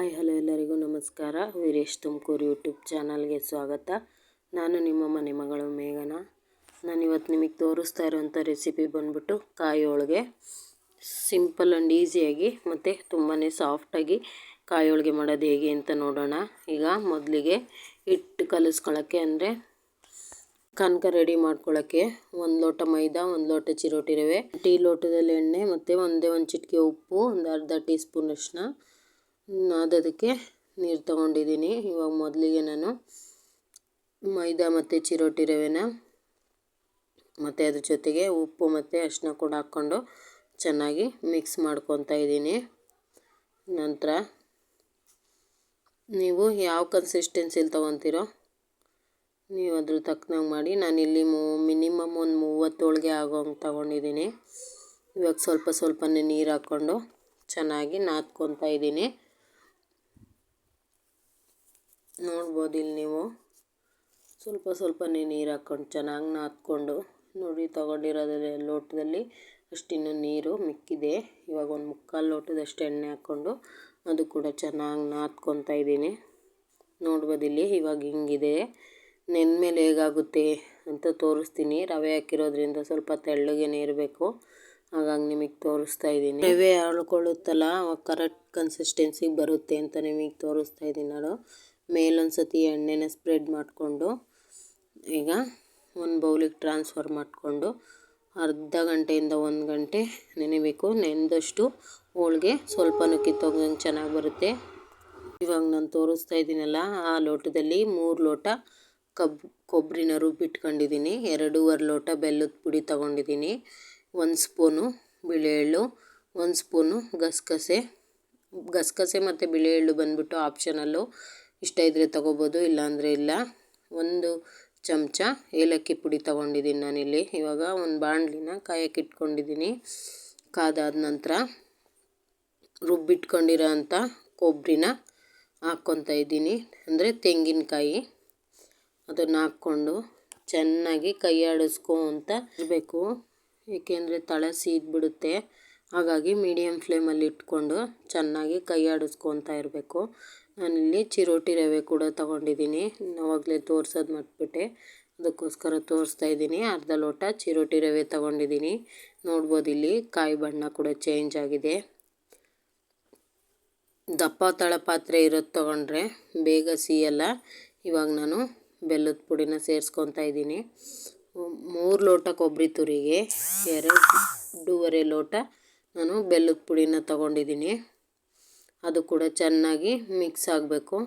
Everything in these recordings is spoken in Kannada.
ಹಾಯ್, ಹಲೋ ಎಲ್ಲರಿಗೂ ನಮಸ್ಕಾರ. ವೀರೇಶ್ ತುಮಕೂರು ಯೂಟ್ಯೂಬ್ ಚಾನಲ್ಗೆ ಸ್ವಾಗತ. ನಾನು ನಿಮ್ಮ ಮನೆ ಮಗಳು ಮೇಘನ. ನಾನು ಇವತ್ತು ನಿಮಗೆ ತೋರಿಸ್ತಾ ಇರುವಂಥ ರೆಸಿಪಿ ಬಂದ್ಬಿಟ್ಟು ಕಾಯಿ ಹೋಳಿಗೆ. ಸಿಂಪಲ್ ಆ್ಯಂಡ್ ಈಸಿಯಾಗಿ ಮತ್ತು ತುಂಬಾ ಸಾಫ್ಟಾಗಿ ಕಾಯಿ ಹೋಳಿಗೆ ಮಾಡೋದು ಹೇಗೆ ಅಂತ ನೋಡೋಣ. ಈಗ ಮೊದಲಿಗೆ ಹಿಟ್ಟು ಕಲಿಸ್ಕೊಳ್ಳೋಕ್ಕೆ ಅಂದರೆ ಕನಕ ರೆಡಿ ಮಾಡ್ಕೊಳ್ಳೋಕ್ಕೆ ಒಂದು ಲೋಟ ಮೈದಾ, ಒಂದು ಲೋಟ ಚಿರೋಟಿ ರವೆ, ಟೀ ಲೋಟದಲ್ಲಿ ಎಣ್ಣೆ ಮತ್ತು ಒಂದೇ ಒಂದು ಚಿಟಿಕೆ ಉಪ್ಪು, ಒಂದು ಅರ್ಧ ಟೀ ಸ್ಪೂನ್ ನಾದೋದಕ್ಕೆ ನೀರು ತೊಗೊಂಡಿದ್ದೀನಿ. ಇವಾಗ ಮೊದಲಿಗೆ ನಾನು ಮೈದಾ ಮತ್ತು ಚಿರೋಟಿ ರವೆನ ಮತ್ತು ಅದ್ರ ಜೊತೆಗೆ ಉಪ್ಪು ಮತ್ತು ಅರಿಶಿನ ಕೂಡ ಹಾಕ್ಕೊಂಡು ಚೆನ್ನಾಗಿ ಮಿಕ್ಸ್ ಮಾಡ್ಕೊತಾ ಇದ್ದೀನಿ. ನಂತರ ನೀವು ಯಾವ ಕನ್ಸಿಸ್ಟೆನ್ಸಿಲಿ ತೊಗೊತೀರೋ ನೀವು ಅದ್ರ ತಕ್ಕನಾಗಿ ಮಾಡಿ ನಾನಿಲ್ಲಿ ಮೂ ಮಿನಿಮಮ್ ಒಂದು ಮೂವತ್ತೊಳಗೆ ಆಗೋಂಗೆ ತಗೊಂಡಿದ್ದೀನಿ. ಇವಾಗ ಸ್ವಲ್ಪ ಸ್ವಲ್ಪನೇ ನೀರು ಹಾಕ್ಕೊಂಡು ಚೆನ್ನಾಗಿ ನಾದ್ಕೊತಾ ಇದ್ದೀನಿ. ನೋಡ್ಬೋದು ಇಲ್ಲಿ ನೀವು. ಸ್ವಲ್ಪ ಸ್ವಲ್ಪನೇ ನೀರು ಹಾಕ್ಕೊಂಡು ಚೆನ್ನಾಗಿ ನಾದ್ಕೊಂಡು, ನೋಡಿ ತೊಗೊಂಡಿರೋದ್ರಲ್ಲಿ ಲೋಟದಲ್ಲಿ ಅಷ್ಟಿನ್ನೂ ನೀರು ಮಿಕ್ಕಿದೆ. ಇವಾಗ ಒಂದು ಮುಕ್ಕಾಲು ಲೋಟದಷ್ಟು ಎಣ್ಣೆ ಹಾಕ್ಕೊಂಡು ಅದು ಕೂಡ ಚೆನ್ನಾಗಿ ನಾದ್ಕೊತಾ ಇದ್ದೀನಿ. ನೋಡ್ಬೋದು ಇಲ್ಲಿ ಇವಾಗ ಹಿಂಗಿದೆ. ನೆನ್ಮೇಲೆ ಹೇಗಾಗುತ್ತೆ ಅಂತ ತೋರಿಸ್ತೀನಿ. ರವೆ ಹಾಕಿರೋದ್ರಿಂದ ಸ್ವಲ್ಪ ತೆಳ್ಳಗೇನೆ ಇರಬೇಕು ಹಾಗಾಗಿ ನಿಮಗೆ ತೋರಿಸ್ತಾ ಇದ್ದೀನಿ. ರವೆ ಅಳ್ಕೊಳ್ಳುತ್ತಲ್ಲ ಕರೆಕ್ಟ್ ಕನ್ಸಿಸ್ಟೆನ್ಸಿಗೆ ಬರುತ್ತೆ ಅಂತ ನಿಮಗೆ ತೋರಿಸ್ತಾ ಇದ್ದೀನಿ ನಾನು. ಮೇಲೊಂದು ಸತಿ ಎಣ್ಣೆನ ಸ್ಪ್ರೆಡ್ ಮಾಡಿಕೊಂಡು, ಈಗ ಒಂದು ಬೌಲಿಗೆ ಟ್ರಾನ್ಸ್ಫರ್ ಮಾಡಿಕೊಂಡು ಅರ್ಧ ಗಂಟೆಯಿಂದ ಒಂದು ಗಂಟೆ ನೆನೆಬೇಕು. ನೆನೆದಷ್ಟು ಹೋಳಿಗೆ ಸ್ವಲ್ಪನೂ ಕಿತ್ತೋಗಂಗೆ ಚೆನ್ನಾಗಿ ಬರುತ್ತೆ. ಇವಾಗ ನಾನು ತೋರಿಸ್ತಾ ಇದ್ದೀನಲ್ಲ ಆ ಲೋಟದಲ್ಲಿ ಮೂರು ಲೋಟ ಕಬ್ ಕೊಬ್ಬರಿನ ರುಬ್ಬಿಟ್ಕೊಂಡಿದ್ದೀನಿ ಎರಡೂವರೆ ಲೋಟ ಬೆಲ್ಲದ ಪುಡಿ ತೊಗೊಂಡಿದ್ದೀನಿ ಒಂದು ಸ್ಪೂನು ಬಿಳಿ ಎಳ್ಳು ಒಂದು ಸ್ಪೂನು ಗಸಗಸೆ. ಗಸಗಸೆ ಮತ್ತು ಬಿಳಿ ಎಳ್ಳು ಬಂದ್ಬಿಟ್ಟು ಆಪ್ಷನಲ್ಲು ಇಷ್ಟ ಇದ್ದರೆ ತೊಗೋಬೋದು, ಇಲ್ಲಾಂದರೆ ಇಲ್ಲ. ಒಂದು ಚಮಚ ಏಲಕ್ಕಿ ಪುಡಿ ತೊಗೊಂಡಿದ್ದೀನಿ ನಾನಿಲ್ಲಿ. ಇವಾಗ ಒಂದು ಬಾಣಲಿನ ಕಾಯಕ್ಕೆ ಇಟ್ಕೊಂಡಿದ್ದೀನಿ. ಕಾದಾದ ನಂತರ ರುಬ್ಬಿಟ್ಕೊಂಡಿರೋ ಅಂಥ ಕೊಬ್ಬರಿನ ಹಾಕ್ಕೊತಾ ಇದ್ದೀನಿ. ಅಂದರೆ ತೆಂಗಿನಕಾಯಿ. ಅದನ್ನು ಹಾಕ್ಕೊಂಡು ಚೆನ್ನಾಗಿ ಕೈ ಆಡಿಸ್ಕೊಂತ ಇರಬೇಕು. ಏಕೆಂದರೆ ತಳ ಸೀದ್ಬಿಡುತ್ತೆ. ಹಾಗಾಗಿ ಮೀಡಿಯಮ್ ಫ್ಲೇಮಲ್ಲಿ ಇಟ್ಕೊಂಡು ಚೆನ್ನಾಗಿ ಕೈ ಆಡಿಸ್ಕೊತಾ ಇರಬೇಕು. ನಾನಿಲ್ಲಿ ಚಿರೋಟಿ ರವೆ ಕೂಡ ತೊಗೊಂಡಿದ್ದೀನಿ. ಆವಾಗಲೇ ತೋರ್ಸೋದು ಮಟ್ಬಿಟ್ಟೆ. ಅದಕ್ಕೋಸ್ಕರ ತೋರಿಸ್ತಾ ಇದ್ದೀನಿ. ಅರ್ಧ ಲೋಟ ಚಿರೋಟಿ ರವೆ ತೊಗೊಂಡಿದ್ದೀನಿ. ನೋಡ್ಬೋದು ಇಲ್ಲಿ ಕಾಯಿ ಬಣ್ಣ ಕೂಡ ಚೇಂಜ್ ಆಗಿದೆ. ದಪ್ಪ ತಳ ಪಾತ್ರೆ ಇರೋದು ತೊಗೊಂಡ್ರೆ ಬೇಗ ಸಿಯಲ್ಲ. ಇವಾಗ ನಾನು ಬೆಲ್ಲದ ಪುಡಿನ ಸೇರಿಸ್ಕೊತಾ ಇದ್ದೀನಿ. ಮೂರು ಲೋಟ ಕೊಬ್ಬರಿ ತುರಿಗೆ ಎರಡೂವರೆ ಲೋಟ ನಾನು ಬೆಲ್ಲದ ಪುಡಿನ ತಗೊಂಡಿದ್ದೀನಿ. ಅದು ಕೂಡ ಚೆನ್ನಾಗಿ ಮಿಕ್ಸ್ ಆಗಬೇಕು.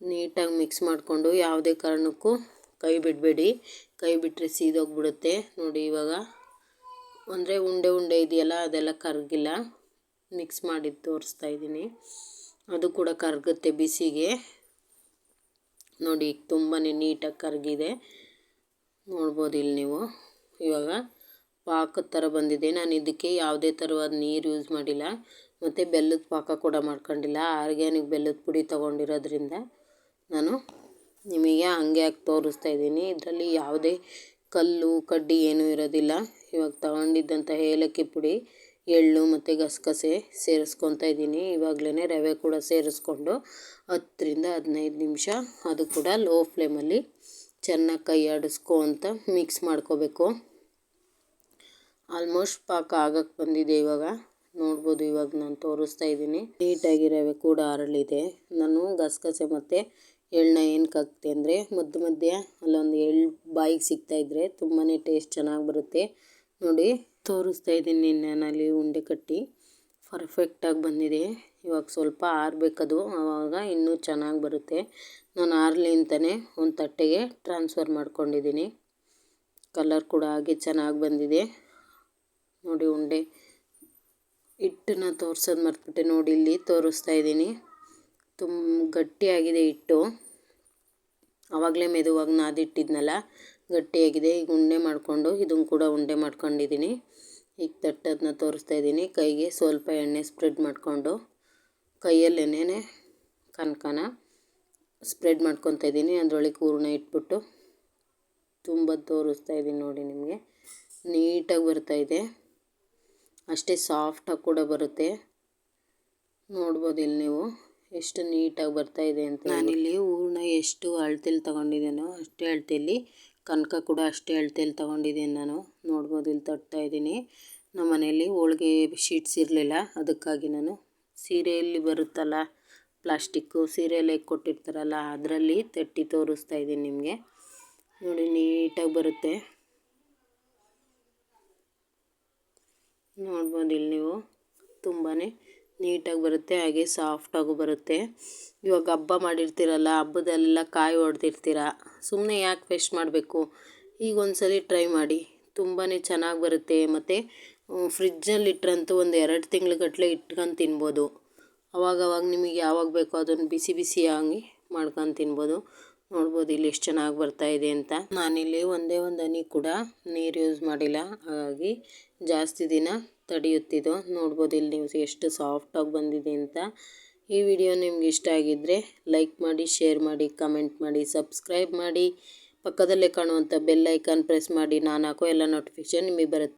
ನೀಟಾಗಿ ಮಿಕ್ಸ್ ಮಾಡಿಕೊಂಡು ಯಾವುದೇ ಕಾರಣಕ್ಕೂ ಕೈ ಬಿಡಬೇಡಿ. ಕೈ ಬಿಟ್ಟರೆ ಸೀದೋಗ್ಬಿಡುತ್ತೆ. ನೋಡಿ ಇವಾಗ. ಅಂದರೆ ಉಂಡೆ ಉಂಡೆ ಇದೆಯಲ್ಲ, ಅದೆಲ್ಲ ಕರಗಿಲ್ಲ. ಮಿಕ್ಸ್ ಮಾಡಿ ತೋರಿಸ್ತಾ ಇದ್ದೀನಿ. ಅದು ಕೂಡ ಕರಗುತ್ತೆ ಬಿಸಿಗೆ. ನೋಡಿ ತುಂಬಾ ನೀಟಾಗಿ ಕರಗಿದೆ. ನೋಡ್ಬೋದು ನೀವು. ಇವಾಗ ಪಾಕದ ಥರ ಬಂದಿದೆ. ನಾನು ಇದಕ್ಕೆ ಯಾವುದೇ ಥರವಾದ ನೀರು ಯೂಸ್ ಮಾಡಿಲ್ಲ. ಮತ್ತು ಬೆಲ್ಲದ ಪಾಕ ಕೂಡ ಮಾಡ್ಕೊಂಡಿಲ್ಲ. ಆರ್ಗ್ಯಾನಿಕ್ ಬೆಲ್ಲದ ಪುಡಿ ತೊಗೊಂಡಿರೋದ್ರಿಂದ ನಾನು ನಿಮಗೆ ಹಂಗೆ ಹಾಕಿ ತೋರಿಸ್ತಾ ಇದ್ದೀನಿ. ಇದರಲ್ಲಿ ಯಾವುದೇ ಕಲ್ಲು, ಕಡ್ಡಿ ಏನೂ ಇರೋದಿಲ್ಲ. ಇವಾಗ ತಗೊಂಡಿದ್ದಂಥ ಏಲಕ್ಕಿ ಪುಡಿ, ಎಳ್ಳು ಮತ್ತು ಗಸಗಸೆ ಸೇರಿಸ್ಕೊತಾ ಇದ್ದೀನಿ. ಇವಾಗಲೇ ರವೆ ಕೂಡ ಸೇರಿಸ್ಕೊಂಡು ಹತ್ತರಿಂದ ಹದಿನೈದು ನಿಮಿಷ ಅದು ಕೂಡ ಲೋ ಫ್ಲೇಮಲ್ಲಿ ಚೆನ್ನಾಗಿ ಕೈ ಅಂತ ಮಿಕ್ಸ್ ಮಾಡ್ಕೋಬೇಕು. ಆಲ್ಮೋಸ್ಟ್ ಪಾಕ ಆಗಕ್ಕೆ ಬಂದಿದೆ ಇವಾಗ. ನೋಡ್ಬೋದು ಇವಾಗ ನಾನು ತೋರಿಸ್ತಾ ಇದ್ದೀನಿ. ನೀಟಾಗಿ ರವೆ ಕೂಡ ಅರಳಿದೆ. ನಾನು ಗಸಗಸೆ ಮತ್ತು ಎಳ್ಳನ್ನ ಏನಕ್ಕೆ ಹಾಕ್ತೆ ಅಂದರೆ ಮಧ್ಯ ಮಧ್ಯೆ ಅಲ್ಲೊಂದು ಎಳ್ಳು ಬಾಯಿಗೆ ಸಿಗ್ತಾಯಿದ್ರೆ ತುಂಬಾ ಟೇಸ್ಟ್ ಚೆನ್ನಾಗಿ ಬರುತ್ತೆ. ನೋಡಿ, ತೋರಿಸ್ತಾ ಇದ್ದೀನಿ ನಾನಲ್ಲಿ ಉಂಡೆ ಕಟ್ಟಿ. ಪರ್ಫೆಕ್ಟಾಗಿ ಬಂದಿದೆ. ಇವಾಗ ಸ್ವಲ್ಪ ಆರಬೇಕದು. ಆವಾಗ ಇನ್ನೂ ಚೆನ್ನಾಗಿ ಬರುತ್ತೆ. ನಾನು ಆರಲಿ ಅಂತಲೇ ಒಂದು ತಟ್ಟೆಗೆ ಟ್ರಾನ್ಸ್ಫರ್ ಮಾಡ್ಕೊಂಡಿದ್ದೀನಿ. ಕಲರ್ ಕೂಡ ಹಾಗೆ ಚೆನ್ನಾಗಿ ಬಂದಿದೆ. ನೋಡಿ ಉಂಡೆ. ಹಿಟ್ಟನ್ನ ತೋರ್ಸೋದು ಮರ್ತ್ಬಿಟ್ಟೆ. ನೋಡಿ ಇಲ್ಲಿ ತೋರಿಸ್ತಾ ಇದ್ದೀನಿ. ತುಂಬ ಗಟ್ಟಿಯಾಗಿದೆ ಹಿಟ್ಟು. ಆವಾಗಲೇ ಮೆದುವಾಗಿ ನಾದಿಟ್ಟಿದ್ನಲ್ಲ, ಗಟ್ಟಿಯಾಗಿದೆ. ಈಗ ಉಂಡೆ ಮಾಡಿಕೊಂಡು ಇದನ್ನು ಕೂಡ ಉಂಡೆ ಮಾಡ್ಕೊಂಡಿದ್ದೀನಿ. ಈಗ ತಟ್ಟದನ್ನ ತೋರಿಸ್ತಾ ಇದ್ದೀನಿ. ಕೈಗೆ ಸ್ವಲ್ಪ ಎಣ್ಣೆ ಸ್ಪ್ರೆಡ್ ಮಾಡಿಕೊಂಡು ಕೈಯಲ್ಲೇನೇ ಕನಕನ ಸ್ಪ್ರೆಡ್ ಮಾಡ್ಕೊತಾ ಇದ್ದೀನಿ. ಅದರೊಳಗೆ ಹೂರ್ಣ ಇಟ್ಬಿಟ್ಟು ತುಂಬ ತೋರಿಸ್ತಾ ಇದ್ದೀನಿ ನೋಡಿ ನಿಮಗೆ. ನೀಟಾಗಿ ಬರ್ತಾಯಿದೆ ಅಷ್ಟೇ ಸಾಫ್ಟಾಗಿ ಕೂಡ ಬರುತ್ತೆ. ನೋಡ್ಬೋದು ಇಲ್ಲಿ ನೀವು ಎಷ್ಟು ನೀಟಾಗಿ ಬರ್ತಾ ಇದೆ ಅಂತ ನಾನಿಲ್ಲಿ ಹೂರಣ ಎಷ್ಟು ಅಳ್ತೇಲಿ ತೊಗೊಂಡಿದ್ದೇನೋ ಅಷ್ಟೇ ಅಳ್ತೇಲಿ ಕನಕ ಕೂಡ ಅಷ್ಟೇ ಅಳ್ತೇಲಿ ತೊಗೊಂಡಿದ್ದೀನಿ ನಾನು. ನೋಡ್ಬೋದು ಇಲ್ಲಿ ತಟ್ತಾ ಇದ್ದೀನಿ. ನಮ್ಮ ಮನೆಯಲ್ಲಿ ಹೋಳಿಗೆ ಶೀಟ್ಸ್ ಇರಲಿಲ್ಲ, ಅದಕ್ಕಾಗಿ ನಾನು ಸೀರೆಯಲ್ಲಿ ಬರುತ್ತಲ್ಲ, ಪ್ಲಾಸ್ಟಿಕ್ಕು ಸೀರೆಯಲ್ಲಿ ಕೊಟ್ಟಿರ್ತಾರಲ್ಲ, ಅದರಲ್ಲಿ ತಟ್ಟಿ ತೋರಿಸ್ತಾ ಇದ್ದೀನಿ ನಿಮಗೆ. ನೋಡಿ ನೀಟಾಗಿ ಬರುತ್ತೆ. ನೋಡ್ಬೋದು ಇಲ್ಲಿ ನೀವು. ತುಂಬಾ ನೀಟಾಗಿ ಬರುತ್ತೆ, ಹಾಗೆ ಸಾಫ್ಟಾಗೂ ಬರುತ್ತೆ. ಇವಾಗ ಹಬ್ಬ ಮಾಡಿರ್ತೀರಲ್ಲ, ಹಬ್ಬದಲ್ಲೆಲ್ಲ ಕಾಯಿ ಹೊಡೆದಿರ್ತೀರ ಸುಮ್ಮನೆ ಯಾಕೆ ವೇಸ್ಟ್ ಮಾಡಬೇಕು? ಈಗ ಒಂದ್ಸಲಿ ಟ್ರೈ ಮಾಡಿ. ತುಂಬಾ ಚೆನ್ನಾಗಿ ಬರುತ್ತೆ. ಮತ್ತು ಫ್ರಿಜ್ಜಲ್ಲಿ ಇಟ್ಟರಂತೂ ಒಂದು ಎರಡು ತಿಂಗ್ಳುಗಟ್ಟಲೆ ಇಟ್ಕೊಂಡು ತಿನ್ಬೋದು. ಅವಾಗವಾಗ ನಿಮಗೆ ಯಾವಾಗ ಬೇಕೋ ಅದನ್ನು ಬಿಸಿ ಬಿಸಿಯಾಗಿ ಮಾಡ್ಕೊಂಡು ತಿನ್ಬೋದು. ನೋಡ್ಬೋದು ಇಲ್ಲಿ ಎಷ್ಟು ಚೆನ್ನಾಗಿ ಬರ್ತಾ ಇದೆ ಅಂತ. ನಾನಿಲ್ಲಿ ಒಂದೇ ಒಂದು ಹನಿ ಕೂಡ ನೀರು ಯೂಸ್ ಮಾಡಿಲ್ಲ. ಹಾಗಾಗಿ ಜಾಸ್ತಿ ದಿನ ತಡೆಯುತ್ತಿದ್ದು ನೋಡ್ಬೋದು ಇಲ್ಲಿ ನೀವು ಎಷ್ಟು ಸಾಫ್ಟಾಗಿ ಬಂದಿದೆ ಅಂತ. ಈ ವಿಡಿಯೋ ನಿಮ್ಗೆ ಇಷ್ಟ ಆಗಿದ್ದರೆ ಲೈಕ್ ಮಾಡಿ ಶೇರ್ ಮಾಡಿ ಕಮೆಂಟ್ ಮಾಡಿ ಸಬ್ಸ್ಕ್ರೈಬ್ ಮಾಡಿ. ಪಕ್ಕದಲ್ಲೇ ಕಾಣುವಂಥ ಬೆಲ್ ಐಕಾನ್ ಪ್ರೆಸ್ ಮಾಡಿ. ನಾನು ಹಾಕೋ ಎಲ್ಲ ನೋಟಿಫಿಕೇಷನ್ ನಿಮಗೆ ಬರುತ್ತೆ.